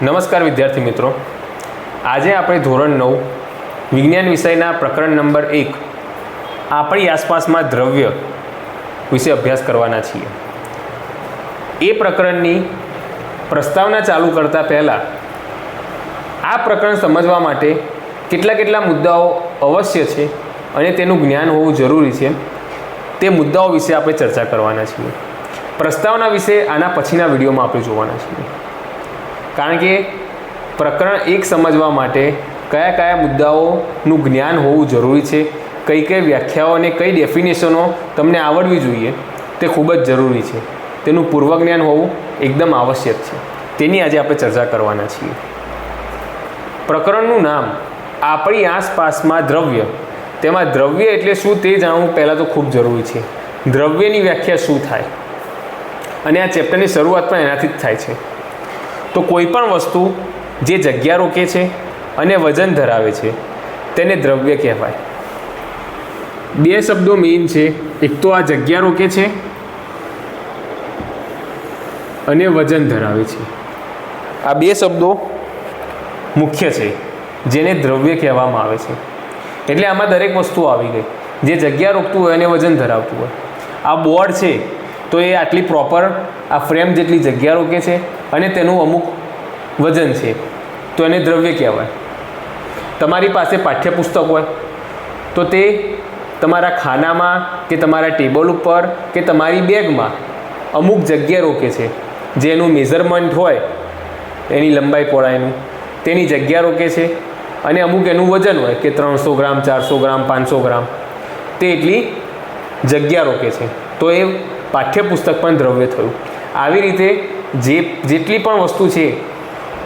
નમસ્કાર વિદ્યાર્થી મિત્રો. આજે આપણે ધોરણ નવ, વિજ્ઞાન વિષયના પ્રકરણ નંબર એક, આપણી આસપાસમાં દ્રવ્ય વિશે અભ્યાસ કરવાના છીએ. એ પ્રકરણની પ્રસ્તાવના ચાલુ કરતા પહેલાં આ પ્રકરણ સમજવા માટે કેટલા કેટલા મુદ્દાઓ અવશ્ય છે અને તેનું જ્ઞાન હોવું જરૂરી છે. તે મુદ્દાઓ વિશે આપણે ચર્ચા કરવાના છીએ. પ્રસ્તાવના વિશે આના પછીના વિડીયોમાં આપણે જોવાના છીએ. કારણ કે પ્રકરણ એક સમજવા માટે કયા કયા મુદ્દાઓનું જ્ઞાન હોવું જરૂરી છે, કઈ કઈ વ્યાખ્યાઓ અને કઈ ડેફિનેશનો તમને આવડવી જોઈએ, તે ખૂબ જ જરૂરી છે. તેનું પૂર્વજ્ઞાન હોવું એકદમ આવશ્યક છે. તેની આજે આપણે ચર્ચા કરવાના છીએ. પ્રકરણનું નામ, આપણી આસપાસમાં દ્રવ્ય. તેમાં દ્રવ્ય એટલે શું તે જાણવું પહેલાં તો ખૂબ જરૂરી છે. દ્રવ્યની વ્યાખ્યા શું થાય? અને આ ચેપ્ટરની શરૂઆત પણ એનાથી જ થાય છે. તો કોઈ પણ વસ્તુ જે જગ્યા રોકે છે અને વજન ધરાવે છે, તેને દ્રવ્ય કહેવાય. બે શબ્દો મેઇન છે. એક તો આ જગ્યા રોકે છે અને વજન ધરાવે છે. આ બે શબ્દો મુખ્ય છે, જેને દ્રવ્ય કહેવામાં આવે છે. એટલે આમાં દરેક વસ્તુ આવી ગઈ. જે જગ્યા રોકતું હોય અને વજન ધરાવતું હોય. આ બોર્ડ છે. તો એ આટલી પ્રોપર આ ફ્રેમ જેટલી જગ્યા રોકે છે અને તેનું અમુક વજન છે. તો એને દ્રવ્ય કહેવાય. તમારી પાસે પાઠ્યપુસ્તક હોય, તો તે તમારા ખાનામાં કે તમારા ટેબલ ઉપર કે તમારી બેગમાં અમુક જગ્યા રોકે છે. જેનું મેઝરમેન્ટ હોય, એની લંબાઈ પહોળાઈનું, તેની જગ્યા રોકે છે અને અમુક એનું વજન હોય કે ત્રણસો ગ્રામ, ચારસો ગ્રામ, પાંચસો ગ્રામ, તે એટલી જગ્યા રોકે છે. તો એ પાઠ્યપુસ્તક પણ દ્રવ્ય થયું. આવી રીતે જે જેટલી પણ વસ્તુ છે,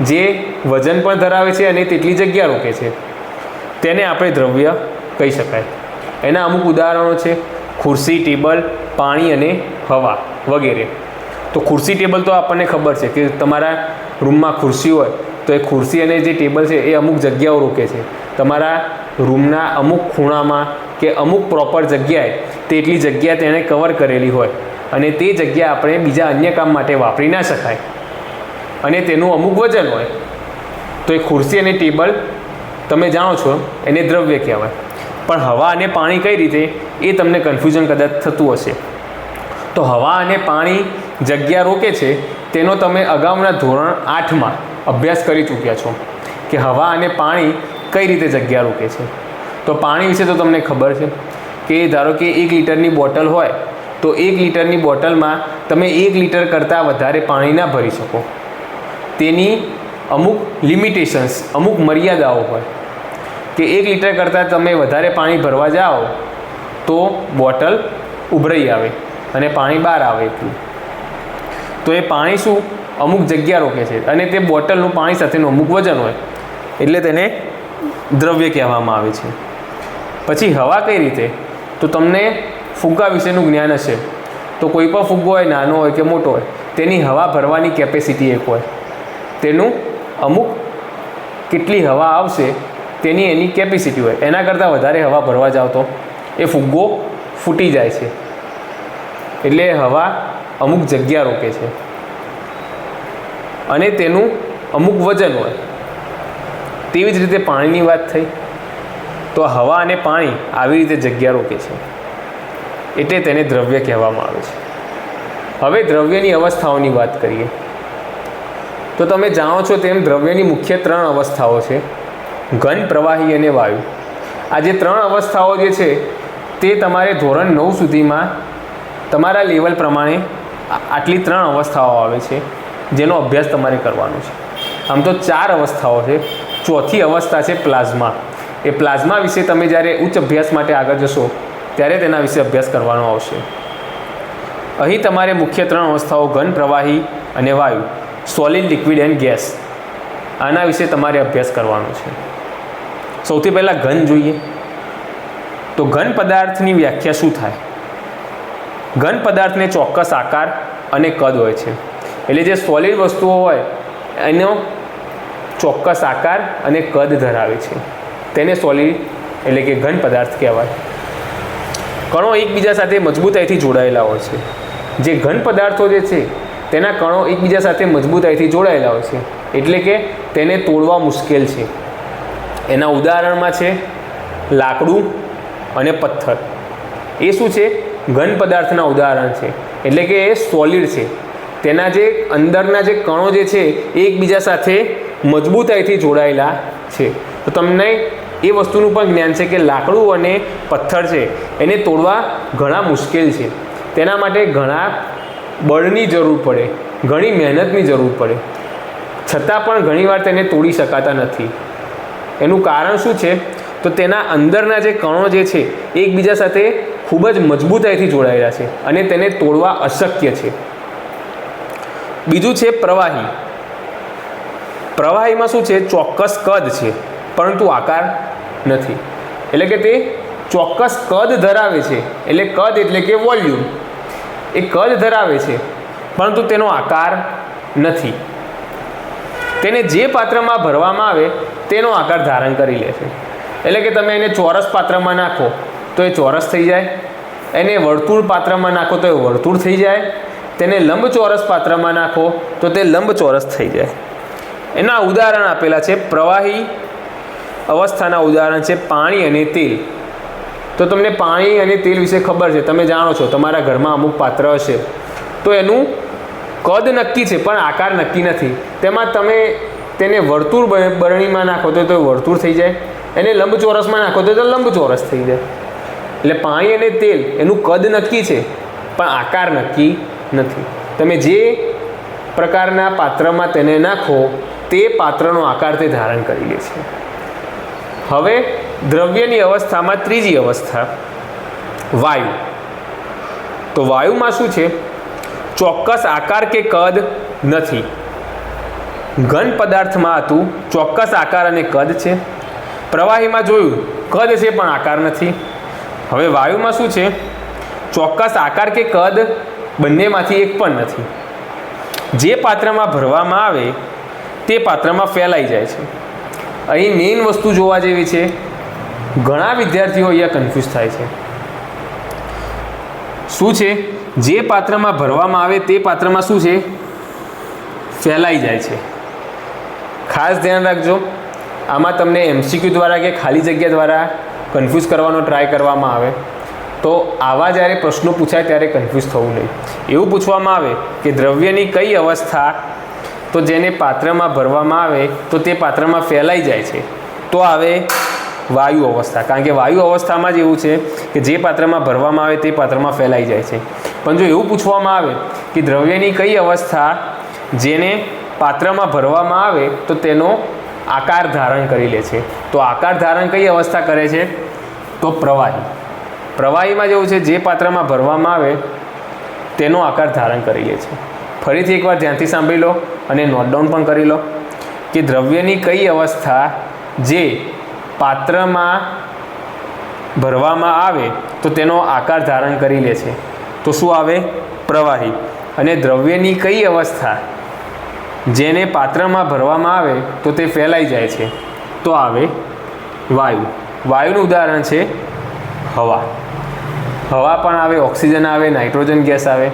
જે વજન પણ ધરાવે છે અને તેટલી જગ્યા રોકે છે, તેને આપણે દ્રવ્ય કહી શકાય. એના અમુક ઉદાહરણો છે, ખુરશી, ટેબલ, પાણી અને હવા વગેરે. તો ખુરશી, ટેબલ તો આપણને ખબર છે કે તમારા રૂમમાં ખુરશી હોય, તો એ ખુરશી અને જે ટેબલ છે એ અમુક જગ્યાઓ રોકે છે. તમારા રૂમના અમુક ખૂણામાં કે અમુક પ્રોપર જગ્યાએ તેટલી જગ્યા તેણે કવર કરેલી હોય અને તે જગ્યા આપણે બીજા અન્ય કામ માટે વાપરી ના શકાય. અને તેનું અમુક વજન હોય, તો એ ખુરશી અને ટેબલ તમે જાણો છો, એને દ્રવ્ય કહેવાય. પણ હવા અને પાણી કઈ રીતે, એ તમને કન્ફ્યુઝન કદાચ થતું હશે. તો હવા અને પાણી જગ્યા રોકે છે, તેનો તમે અગાઉના ધોરણ આઠમાં અભ્યાસ કરી ચૂક્યા છો કે હવા અને પાણી કઈ રીતે જગ્યા રોકે છે. તો પાણી વિશે તો તમને ખબર છે કે ધારો કે એક લીટરની બોટલ હોય તો એક લીટરની બોટલમાં તમે એક લીટર કરતાં વધારે પાણી ના ભરી શકો. તેની અમુક લિમિટેશન્સ, અમુક મર્યાદાઓ હોય કે એક લીટર કરતાં તમે વધારે પાણી ભરવા જાઓ તો બોટલ ઉભરાઈ આવે અને પાણી બહાર આવે એટલું. તો એ પાણી શું? અમુક જગ્યા રોકે છે અને તે બોટલનું પાણી સાથેનું અમુક વજન હોય એટલે તેને દ્રવ્ય કહેવામાં આવે છે. પછી હવા કઈ રીતે? તો તમને ફુગ્ગા વિશેનું જ્ઞાન હશે. તો કોઈ પણ ફુગ્ગો હોય, નાનો હોય કે મોટો હોય, તેની હવા ભરવાની કેપેસિટી એક હોય. તેનું અમુક કેટલી હવા આવશે, તેની એની કેપેસિટી હોય. એના કરતાં વધારે હવા ભરવા જાવ તો એ ફુગ્ગો ફૂટી જાય છે. એટલે હવા અમુક જગ્યા રોકે છે. અને તેનું અમુક વજન હોય. તેવી જ રીતે પાણીની વાત થઈ. તો હવા અને પાણી આવી રીતે જગ્યા રોકે છે. એટલે તેને દ્રવ્ય કહેવામાં આવે છે. હવે દ્રવ્યની અવસ્થાઓની વાત કરીએ. તો તમે જાણો છો તેમ દ્રવ્યની મુખ્ય ત્રણ અવસ્થાઓ છે. ઘન, પ્રવાહી અને વાયુ. આ જે ત્રણ અવસ્થાઓ જે છે, તે તમારે ધોરણ નવ સુધીમાં તમારા લેવલ પ્રમાણે આટલી ત્રણ અવસ્થાઓ આવે છે, જેનો અભ્યાસ તમારે કરવાનો છે. આમ તો ચાર અવસ્થાઓ છે. ચોથી અવસ્થા છે પ્લાઝમા. એ પ્લાઝમા વિશે તમે જ્યારે ઉચ્ચ અભ્યાસ માટે આગળ જશો ત્યારે તેના વિશે અભ્યાસ કરવાનો આવશે. અહીં તમારે મુખ્ય ત્રણ અવસ્થાઓ ઘન, પ્રવાહી અને વાયુ સોલિડ લિક્વિડ એન્ડ ગેસ આના વિશે તમારે અભ્યાસ કરવાનો છે. સૌથી પહેલાં ઘન જોઈએ. તો ઘન પદાર્થની વ્યાખ્યા શું થાય? ઘન પદાર્થને ચોક્કસ આકાર અને કદ હોય છે. એટલે જે સોલિડ વસ્તુઓ હોય, એનો ચોક્કસ આકાર અને કદ ધરાવે છે. તેને સોલિડ એટલે કે ઘન પદાર્થ કહેવાય. કણો એકબીજા સાથે મજબૂતાઈથી જોડાયેલા હોય છે. જે ઘન પદાર્થો જે છે, તેના કણો એકબીજા સાથે મજબૂતાઈથી જોડાયેલા હોય છે. એટલે કે તેને તોડવા મુશ્કેલ છે. એના ઉદાહરણમાં છે, લાકડું અને પથ્થર. એ શું છે? ઘન પદાર્થના ઉદાહરણ છે. એટલે કે એ સોલિડ છે. તેના જે અંદરના જે કણો જે છે, એ એકબીજા સાથે મજબૂતાઈથી જોડાયેલા છે. તો તમને એ વસ્તુનું પણ જ્ઞાન છે કે લાકડું અને પથ્થર છે, એને તોડવા ઘણા મુશ્કેલ છે. તેના માટે ઘણા બળની જરૂર પડે, ઘણી મહેનતની જરૂર પડે. છતાં પણ ઘણીવાર તેને તોડી શકાતા નથી. એનું કારણ શું છે? તો તેના અંદરના જે કણો જે છે, એકબીજા સાથે ખૂબ જ મજબૂતાઈથી જોડાયેલા છે અને તેને તોડવા અશક્ય છે. બીજું છે પ્રવાહી. પ્રવાહીમાં શું છે? ચોક્કસ કદ છે, પરંતુ આકાર નથી. એટલે કે તે ચોક્કસ કદ ધરાવે છે. એટલે કદ એટલે કે વોલ્યુમ. એ કદ ધરાવે છે, પરંતુ તેનો આકાર નથી. તેને જે પાત્રમાં ભરવામાં આવે, તેનો આકાર ધારણ કરી લે છે. એટલે કે તમે એને ચોરસ પાત્રમાં નાખો, તો એ ચોરસ થઈ જાય. એને વર્તુળ પાત્રમાં નાખો, તો એ વર્તુળ થઈ જાય. તેને લંબચોરસ પાત્રમાં નાખો, તો તે લંબચોરસ થઈ જાય. એના ઉદાહરણ આપેલા છે પ્રવાહી અવસ્થાના ઉદાહરણ છે પાણી અને તેલ. તો તમને પાણી અને તેલ વિશે ખબર છે. તમે જાણો છો, તમારા ઘરમાં અમુક પાત્ર હશે. તો એનું કદ નક્કી છે, પણ આકાર નક્કી નથી. તેમાં તમે તેને વર્તુળ બરણીમાં નાખો તો તે વર્તુળ થઈ જાય. એને લંબચોરસમાં નાખો તો લંબચોરસ થઈ જાય. એટલે પાણી અને તેલ, એનું કદ નક્કી છે, પણ આકાર નક્કી નથી. તમે જે પ્રકારના પાત્રમાં તેને નાખો, તે પાત્રનો આકાર તે ધારણ કરી લે છે. હવે દ્રવ્યની અવસ્થામાં ત્રીજી અવસ્થા, વાયુ. તો વાયુમાં શું છે? ચોક્કસ આકાર કે કદ નથી. ઘન પદાર્થમાં હતું, ચોક્કસ આકાર અને કદ છે. પ્રવાહીમાં જોયું, કદ છે પણ આકાર નથી. હવે વાયુમાં શું છે? ચોક્કસ આકાર કે કદ બંનેમાંથી એક પણ નથી. જે પાત્રમાં ભરવામાં આવે, તે પાત્રમાં ફેલાઈ જાય છે. અહીં મેઇન વસ્તુ જોવા જેવી છે. ઘણા વિદ્યાર્થીઓ અહીંયા કન્ફ્યુઝ થાય છે. શું છે? જે પાત્રમાં ભરવામાં આવે તે પાત્રમાં શું છે? ફેલાઈ જાય છે. ખાસ ધ્યાન રાખજો. આમાં તમને એમસીક્યુ દ્વારા કે ખાલી જગ્યા દ્વારા કન્ફ્યુઝ કરવાનો ટ્રાય કરવામાં આવે. તો આવા જ્યારે પ્રશ્નો પૂછાય ત્યારે કન્ફ્યુઝ થવું નહીં. એવું પૂછવામાં આવે કે દ્રવ્યની કઈ અવસ્થા તો જેને પાત્રમાં ભરવામાં આવે, તો તે પાત્રમાં ફેલાઈ જાય છે. તો આવે વાયુ અવસ્થા. કારણ કે વાયુ અવસ્થામાં જ એવું છે કે જે પાત્રમાં ભરવામાં આવે, તે પાત્રમાં ફેલાઈ જાય છે. પણ જો એવું પૂછવામાં આવે કે દ્રવ્યની કઈ અવસ્થા જેને પાત્રમાં ભરવામાં આવે, તો તેનો આકાર ધારણ કરી લે છે. તો આકાર ધારણ કઈ અવસ્થા કરે છે? તો પ્રવાહી. પ્રવાહીમાં જેવું છે, જે પાત્રમાં ભરવામાં આવે, તેનો આકાર ધારણ કરી લે છે. ફરીથી એકવાર ધ્યાનથી સાંભળી લો અને નોટડાઉન પણ કરી લો કે દ્રવ્યની કઈ અવસ્થા જે પાત્રમાં ભરવામાં આવે તો તેનો આકાર ધારણ કરી લે છે. તો શું આવે? પ્રવાહી. અને દ્રવ્યની કઈ અવસ્થા જેને પાત્રમાં ભરવામાં આવે તો તે ફેલાઈ જાય છે. તો આવે વાયુ. વાયુનું ઉદાહરણ છે હવા. હવા પણ આવે, ઓક્સિજન આવે, નાઇટ્રોજન ગેસ આવે.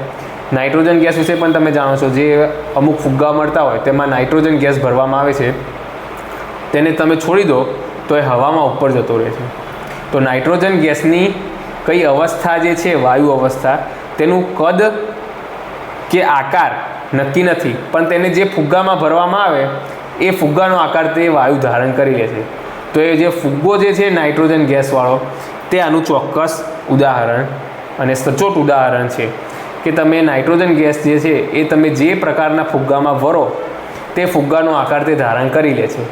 નાઇટ્રોજન ગેસ વિશે પણ તમે જાણો છો. જે અમુક ફુગ્ગા મળતા હોય, તેમાં નાઇટ્રોજન ગેસ ભરવામાં આવે છે. તેને તમે છોડી દો, તો એ હવામાં ઉપર જતો રહે છે. તો નાઇટ્રોજન ગેસની કઈ અવસ્થા જે છે, વાયુ અવસ્થા, તેનું કદ કે આકાર નક્કી નથી. પણ તેને જે ફુગ્ગામાં ભરવામાં આવે, એ ફુગ્ગાનો આકાર તે વાયુ ધારણ કરી લે છે. તો એ જે ફુગ્ગો જે છે, નાઇટ્રોજન ગેસવાળો, તે આનું ચોક્કસ ઉદાહરણ અને સચોટ ઉદાહરણ છે. કે તમે નાઇટ્રોજન ગેસ જે છે એ તમે જે પ્રકારના ફુગ્ગામાં ભરો તે ફુગ્ગાનો આકાર તે ધારણ કરી લે છે.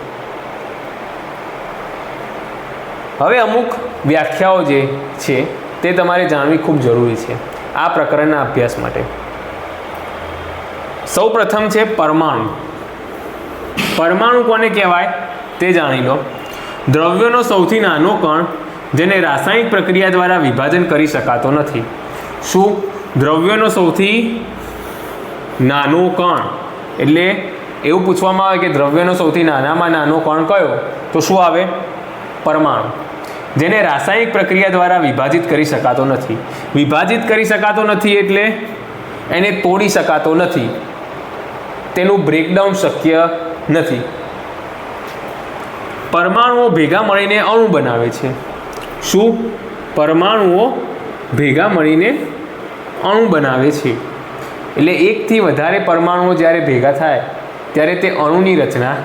હવે અમુક વ્યાખ્યાઓ જે છે, તે તમારે જાણવી ખૂબ જરૂરી છે. આ પ્રકરણના અભ્યાસ માટે. સૌ પ્રથમ છે પરમાણુ. પરમાણુ કોને કહેવાય? તે જાણી લો. દ્રવ્યનો સૌથી નાનો કણ, જેને રાસાયણિક પ્રક્રિયા દ્વારા વિભાજન કરી શકાતો નથી. શું? દ્રવ્યનો સૌથી નાનો કણ. એટલે એવું પૂછવામાં આવે કે દ્રવ્યનો સૌથી નાનામાં નાનો કણ કયો? તો શું આવે? પરમાણુ. જેને રાસાયણિક પ્રક્રિયા દ્વારા વિભાજિત કરી શકાતો નથી. વિભાજિત કરી શકાતો નથી એટલે એને તોડી શકાતો નથી. તેનું બ્રેકડાઉન શક્ય નથી. પરમાણુઓ ભેગા મળીને અણુ બનાવે છે. શું? પરમાણુઓ ભેગા મળીને અણુ બનાવે છે. એટલે એકથી વધારે પરમાણુઓ જ્યારે ભેગા થાય, ત્યારે તે અણુની રચના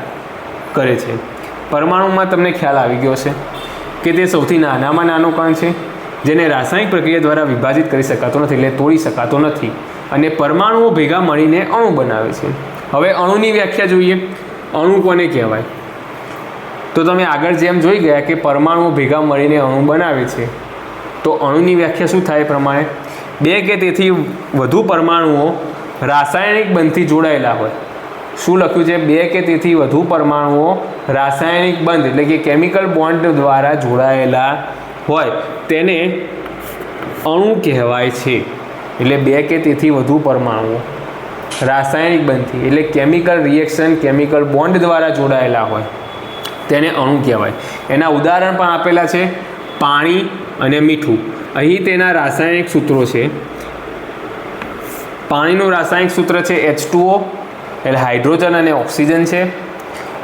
કરે છે. પરમાણુમાં તમને ખ્યાલ આવી ગયો છે કે તે સૌથી નાનામાં નાનો કણ છે, જેને રાસાયણિક પ્રક્રિયા દ્વારા વિભાજિત કરી શકાતો નથી, એટલે તોડી શકાતો નથી. અને પરમાણુઓ ભેગા મળીને અણુ બનાવે છે. હવે અણુની વ્યાખ્યા જોઈએ. અણુ કોને કહેવાય? તો તમે આગળ જેમ જોઈ ગયા કે પરમાણુઓ ભેગા મળીને અણુ બનાવે છે, તો અણુની વ્યાખ્યા શું થાય એ પ્રમાણે બે કે તેથી વધુ પરમાણુઓ રાસાયણિક બંધથી જોડાયેલા હોય. શું લખ્યું છે? બે કે તેથી વધુ પરમાણુઓ રાસાયણિક બંધ, એટલે કે કેમિકલ બોન્ડ દ્વારા જોડાયેલા હોય. તેને અણુ કહેવાય છે. એટલે બે કે તેથી વધુ પરમાણુઓ રાસાયણિક બંધથી, એટલે કેમિકલ રિએક્શન કેમિકલ બોન્ડ દ્વારા જોડાયેલા હોય. તેને અણુ કહેવાય. એના ઉદાહરણ પણ આપેલા છે. પાણી અને મીઠું. અહીં તેના રાસાયણિક સૂત્રો છે. પાણીનું રાસાયણિક સૂત્ર છે એચ એટલે હાઇડ્રોજન અને ઓક્સિજન છે.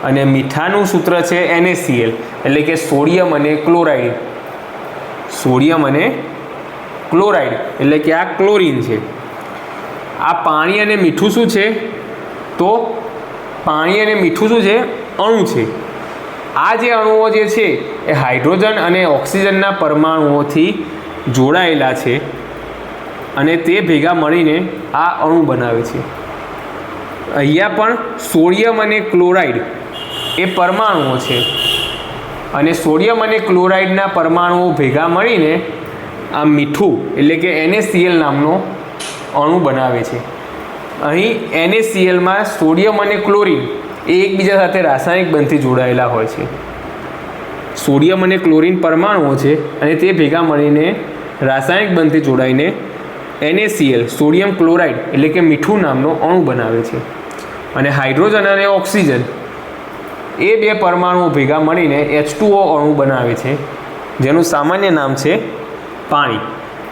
અને મીઠાનું સૂત્ર છે એનએસીએલ એટલે કે સોડિયમ અને ક્લોરાઇડ. સોડિયમ અને ક્લોરાઇડ, એટલે કે આ ક્લોરીન છે. આ પાણી અને મીઠું શું છે? તો પાણી અને મીઠું શું છે? અણુ છે. આ જે અણુઓ જે છે એ હાઇડ્રોજન અને ઓક્સિજનના પરમાણુઓથી જોડાયેલા છે અને તે ભેગા મળીને આ અણુ બનાવે છે. અહીંયા પણ સોડિયમ અને ક્લોરાઇડ એ પરમાણુઓ છે અને સોડિયમ અને ક્લોરાઇડના પરમાણુઓ ભેગા મળીને આ મીઠું એટલે કે એનએસીએલ નામનો અણુ બનાવે છે. અહીં એનએસીએલમાં સોડિયમ અને ક્લોરિન એ એકબીજા સાથે રાસાયણિક બંધથી જોડાયેલા હોય છે. સોડિયમ અને ક્લોરીન પરમાણુઓ છે અને તે ભેગા મળીને રાસાયણિક બંધથી જોડાઈને એનએસીએલ સોડિયમ ક્લોરાઇડ એટલે કે મીઠું નામનો અણુ બનાવે છે. અને હાઇડ્રોજન અને ઓક્સિજન, એ બે પરમાણુઓ ભેગા મળીને એચ અણુ બનાવે છે, જેનું સામાન્ય નામ છે પાણી.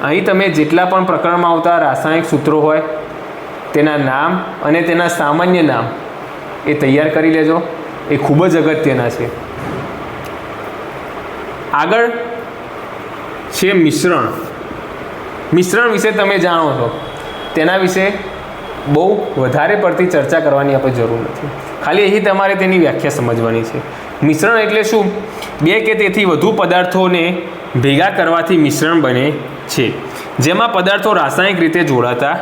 અહીં તમે જેટલા પણ પ્રકરણમાં આવતા રાસાયણિક સૂત્રો હોય, તેના નામ અને તેના સામાન્ય નામ એ તૈયાર કરી લેજો. એ ખૂબ જ અગત્યના છે. આગળ છે મિશ્રણ. મિશ્રણ વિશે તમે જાણો છો. તેના વિશે બહુ વધારે પડતી ચર્ચા કરવાની આપણે જરૂર નથી. ખાલી અહીં તમારે તેની વ્યાખ્યા સમજવાની છે. મિશ્રણ એટલે શું? બે કે તેથી વધુ પદાર્થોને ભેગા કરવાથી મિશ્રણ બને છે. જેમાં પદાર્થો રાસાયણિક રીતે જોડાતા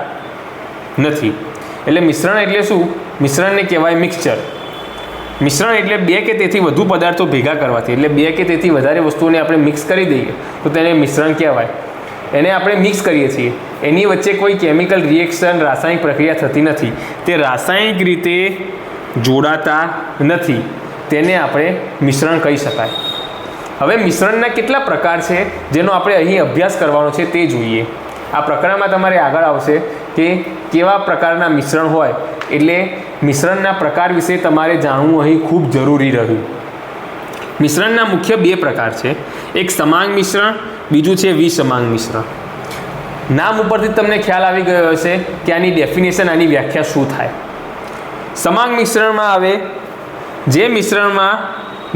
નથી. એટલે મિશ્રણ એટલે શું? મિશ્રણને કહેવાય મિક્સચર મિશ્રણ એટલે બે કે તેથી વધુ પદાર્થો ભેગા કરવાથી. એટલે બે કે તેથી વધારે વસ્તુઓને આપણે મિક્સ કરી દઈએ, તો તેને મિશ્રણ કહેવાય. એને આપણે મિક્સ કરીએ છીએ. એની વચ્ચે કોઈ કેમિકલ રિએક્શન રાસાયણિક પ્રક્રિયા થતી નથી. તે રાસાયણિક રીતે જોડાતા નથી. તેને આપણે મિશ્રણ કહી શકાય. હવે મિશ્રણના કેટલા પ્રકાર છે, જેનો આપણે અહીં અભ્યાસ કરવાનો છે તે જોઈએ. આ પ્રકરણમાં તમારે આગળ આવશે કે કેવા પ્રકારના મિશ્રણ હોય એટલે મિશ્રણના પ્રકાર વિશે તમારે જાણવું અહીં ખૂબ જરૂરી રહ્યું. મિશ્રણના મુખ્ય બે પ્રકાર છે. એક સમાંગ મિશ્રણ, બીજું છે વિસમાંગ મિશ્રણ. નામ ઉપરથી તમને ખ્યાલ આવી ગયો હશે કે આની ડેફિનેશન આની વ્યાખ્યા શું થાય. સમાંગ મિશ્રણમાં આવે. જે મિશ્રણમાં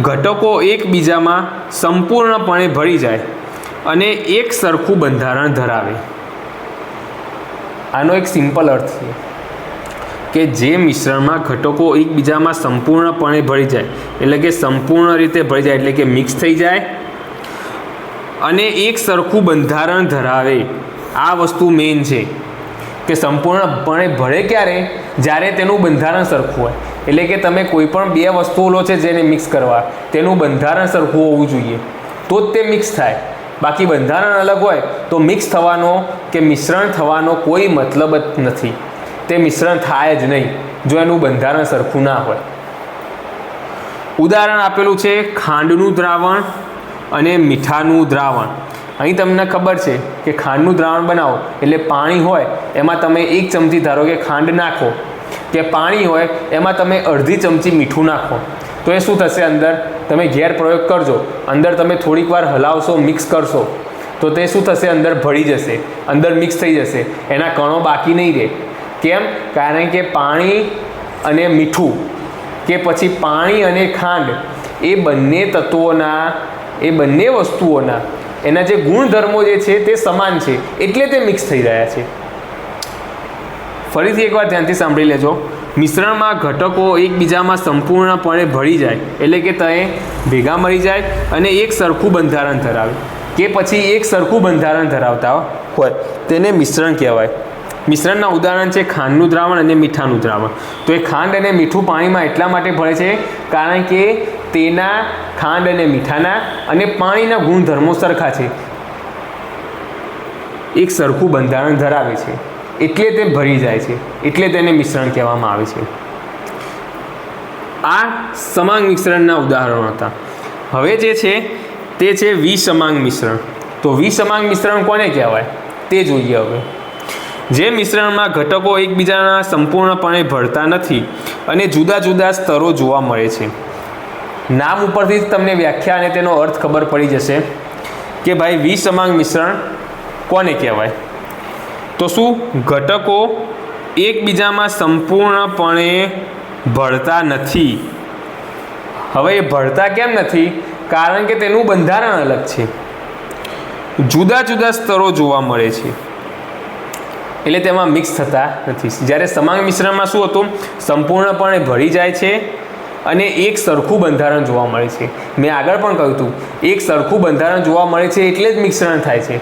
ઘટકો એકબીજામાં સંપૂર્ણપણે ભળી જાય અને એક સરખું બંધારણ ધરાવે. આનો એક સિમ્પલ અર્થ છે. કે જે મિશ્રણમાં ઘટકો એકબીજામાં સંપૂર્ણપણે ભળી જાય, એટલે કે સંપૂર્ણ રીતે ભળી જાય, એટલે કે મિક્સ થઈ જાય. અને એક સરખું બંધારણ ધરાવે. આ વસ્તુ મેઇન છે. કે સંપૂર્ણપણે ભળે ક્યારે? જ્યારે તેનું બંધારણ સરખું હોય. એટલે કે તમે કોઈ પણ બે વસ્તુઓ લો છે જેને મિક્સ કરવા, તેનું બંધારણ સરખું હોવું જોઈએ. તો જ તે મિક્સ થાય. બાકી બંધારણ અલગ હોય, તો મિક્સ થવાનો કે મિશ્રણ થવાનો કોઈ મતલબ જ નથી. તે મિશ્રણ થાય જ નહીં, જો એનું બંધારણ સરખું ના હોય. ઉદાહરણ આપેલું છે, ખાંડનું દ્રાવણ અને મીઠાનું દ્રાવણ. અહીં તમને ખબર છે કે ખાંડનું દ્રાવણ બનાવો, એટલે પાણી હોય, એમાં તમે એક ચમચી ધારો કે ખાંડ નાખો. કે પાણી હોય, એમાં તમે અડધી ચમચી મીઠું નાખો. તો એ શું થશે અંદર? તમે ઘેર પ્રયોગ કરજો. અંદર તમે થોડીક વાર હલાવશો, મિક્સ કરશો. તો તે શું થશે? અંદર ભળી જશે. અંદર મિક્સ થઈ જશે. એના કણો બાકી નહીં રહે. કેમ? કારણ કે પાણી અને મીઠું કે પછી પાણી અને ખાંડ એ બંને તત્વોના, એ બંને વસ્તુઓના, એના જે ગુણધર્મો જે છે તે સમાન છે, એટલે તે મિક્સ થઈ રહ્યા છે. ફરીથી એકવાર ધ્યાનથી સાંભળી લેજો. મિશ્રણમાં ઘટકો એકબીજામાં સંપૂર્ણપણે ભળી જાય, એટલે કે તે ભેગા મળી જાય અને એક સરખું બંધારણ ધરાવે. કે પછી એક સરખું બંધારણ ધરાવતા હોય, તેને મિશ્રણ કહેવાય. મિશ્રણના ઉદાહરણ છે ખાંડનું દ્રાવણ અને મીઠાનું દ્રાવણ. તો એ ખાંડ અને મીઠું પાણીમાં એટલા માટે ભળે છે કારણ કે તેના ખાંડ અને મીઠાના અને પાણીના ગુણધર્મો સરખા છે. એક સરખું બંધારણ ધરાવે છે. એટલે તે ભરી જાય છે. એટલે તેને મિશ્રણ કહેવામાં આવે છે. આ સમાંગ મિશ્રણના ઉદાહરણો હતા. હવે જે છે તે છે વિસમાંગ મિશ્રણ. તો વિસમાંગ મિશ્રણ કોને કહેવાય? તે જોઈએ હવે. જે મિશ્રણમાં ઘટકો એકબીજાના સંપૂર્ણપણે ભળતા નથી અને જુદા જુદા સ્તરો જોવા મળે છે. નામ ઉપરથી જ તમને વ્યાખ્યા અને તેનો અર્થ ખબર પડી જશે કે ભાઈ વિસમાંગ મિશ્રણ કોને કહેવાય? તો શું ઘટકો એકબીજામાં સંપૂર્ણપણે ભળતા નથી? હવે એ ભળતા કેમ નથી? કારણ કે તેનું બંધારણ અલગ છે. જુદા જુદા સ્તરો જોવા મળે છે. એટલે તેમાં મિક્સ થતા નથી. જ્યારે સમાંગ મિશ્રણમાં શું હતું? સંપૂર્ણપણે ભળી જાય છે અને એક સરખું બંધારણ જોવા મળે છે. મેં આગળ પણ કહ્યું હતું, એક સરખું બંધારણ જોવા મળે છે એટલે જ મિશ્રણ થાય છે.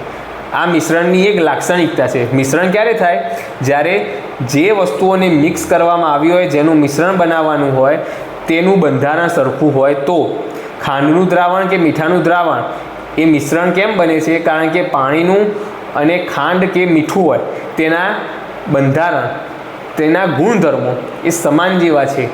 આ મિશ્રણની એક લાક્ષણિકતા છે. મિશ્રણ ક્યારે થાય? જ્યારે જે વસ્તુઓને મિક્સ કરવામાં આવી હોય, જેનું મિશ્રણ બનાવવાનું હોય, તેનું બંધારણ સરખું હોય તો ખાંડનું દ્રાવણ કે મીઠાનું દ્રાવણ એ મિશ્રણ કેમ બને છે? કારણ કે પાણીનું અને ખાંડ કે મીઠું હોય, તેના બંધારણ, તેના ગુણધર્મો એ સમાન જેવા છે.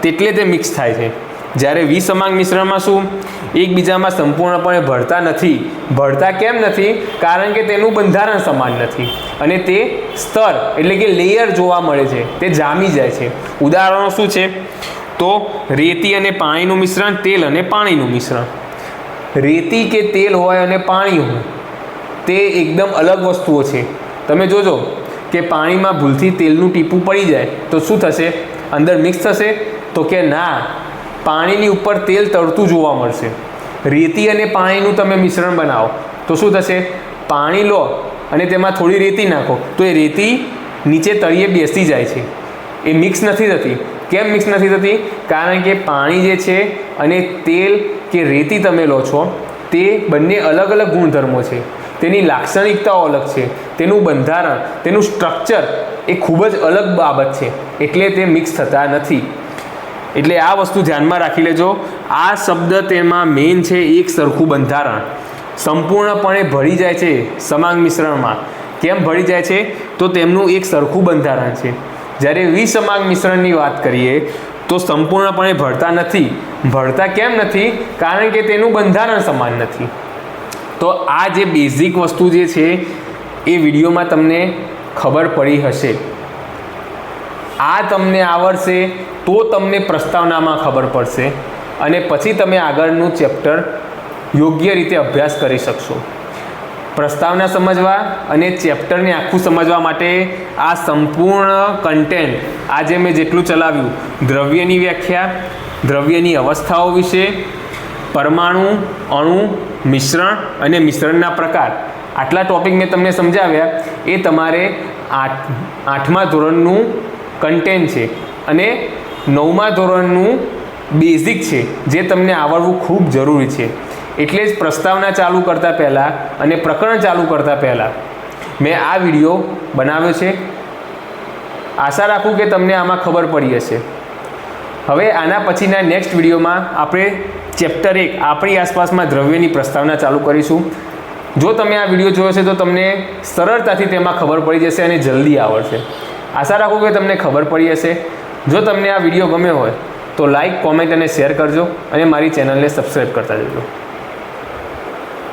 તેટલે તે મિક્સ થાય છે. જ્યારે વિસમાંગ મિશ્રણમાં શું? એકબીજામાં સંપૂર્ણપણે ભળતા નથી. ભળતા કેમ નથી? કારણ કે તેનું બંધારણ સમાન નથી. અને તે સ્તર, એટલે કે લેયર જોવા મળે છે. તે જામી જાય છે. ઉદાહરણો શું છે? તો રેતી અને પાણીનું મિશ્રણ, તેલ અને પાણીનું મિશ્રણ. રેતી કે તેલ હોય અને પાણી હોય. તે એકદમ અલગ વસ્તુઓ છે. તમે જોજો કે પાણીમાં ભૂલથી તેલનું ટીપું પડી જાય તો શું થશે? અંદર મિક્સ થશે તો કે ના, પાણીની ઉપર તેલ તરતું જોવા મળશે. રેતી અને પાણીનું તમે મિશ્રણ બનાવો તો શું થશે? પાણી લો અને તેમાં થોડી રેતી નાખો તો એ રેતી નીચે તળીએ બેસી જાય છે. એ મિક્સ નથી થતી. કેમ મિક્સ નથી થતી? કારણ કે પાણી જે છે અને તેલ કે રેતી તમે લો છો, તે બંને અલગ અલગ ગુણધર્મો છે. તેની લાક્ષણિકતાઓ અલગ છે, તેનું બંધારણ, તેનું સ્ટ્રક્ચર એ ખૂબ જ અલગ બાબત છે, એટલે તે મિક્સ થતા નથી. એટલે આ વસ્તુ ધ્યાનમાં રાખી લેજો. આ શબ્દ તેમાં મેઇન છે, એક સરખું બંધારણ. સંપૂર્ણપણે ભળી જાય છે સમાંગ મિશ્રણમાં. કેમ ભળી જાય છે? તો તેમનું એક સરખું બંધારણ છે. જ્યારે વિસમાંગ મિશ્રણની વાત કરીએ, તો સંપૂર્ણપણે ભળતા નથી. ભળતા કેમ નથી? કારણ કે તેનું બંધારણ સમાન નથી. તો આ જે બેઝિક વસ્તુ જે છે, એ વિડીયોમાં તમને ખબર પડી હશે. આ તમને આવડશે તો તમને પ્રસ્તાવનામાં ખબર પડશે અને પછી તમે આગળનું ચેપ્ટર યોગ્ય રીતે અભ્યાસ કરી શકશો. પ્રસ્તાવના સમજવા અને ચેપ્ટરને આખું સમજવા માટે આ સંપૂર્ણ કન્ટેન્ટ આજે મેં જેટલું ચલાવ્યું, દ્રવ્યની વ્યાખ્યા, દ્રવ્યની અવસ્થાઓ વિશે પરમાણુ, અણુ, મિશ્રણ અને મિશ્રણના પ્રકાર. આટલા ટોપિક મેં તમને સમજાવ્યા. એ તમારે આઠ, આઠમા ધોરણનું કન્ટેન્ટ છે અને નવમા ધોરણનું બેઝિક છે, જે તમને આવડવું ખૂબ જરૂરી છે. એટલે જ પ્રસ્તાવના ચાલુ કરતાં પહેલાં અને પ્રકરણ ચાલુ કરતાં પહેલાં મેં આ વીડિયો બનાવ્યો છે. આશા રાખું કે તમને આમાં ખબર પડી હશે. હવે આના પછીના નેક્સ્ટ વિડીયોમાં આપણે ચેપ્ટર એક, આપણી આસપાસમાં દ્રવ્યની પ્રસ્તાવના ચાલુ કરીશું. જો તમે આ વીડિયો જોયો છે, તો તમને સરળતાથી તેમાં ખબર પડી જશે અને જલ્દી આવડશે. આશા રાખું કે તમને ખબર પડી હશે. જો તમને આ વીડિયો ગમ્યો હોય, તો લાઇક કોમેન્ટ અને શેર કરજો અને મારી ચેનલને સબસ્ક્રાઈબ કરતા જજો.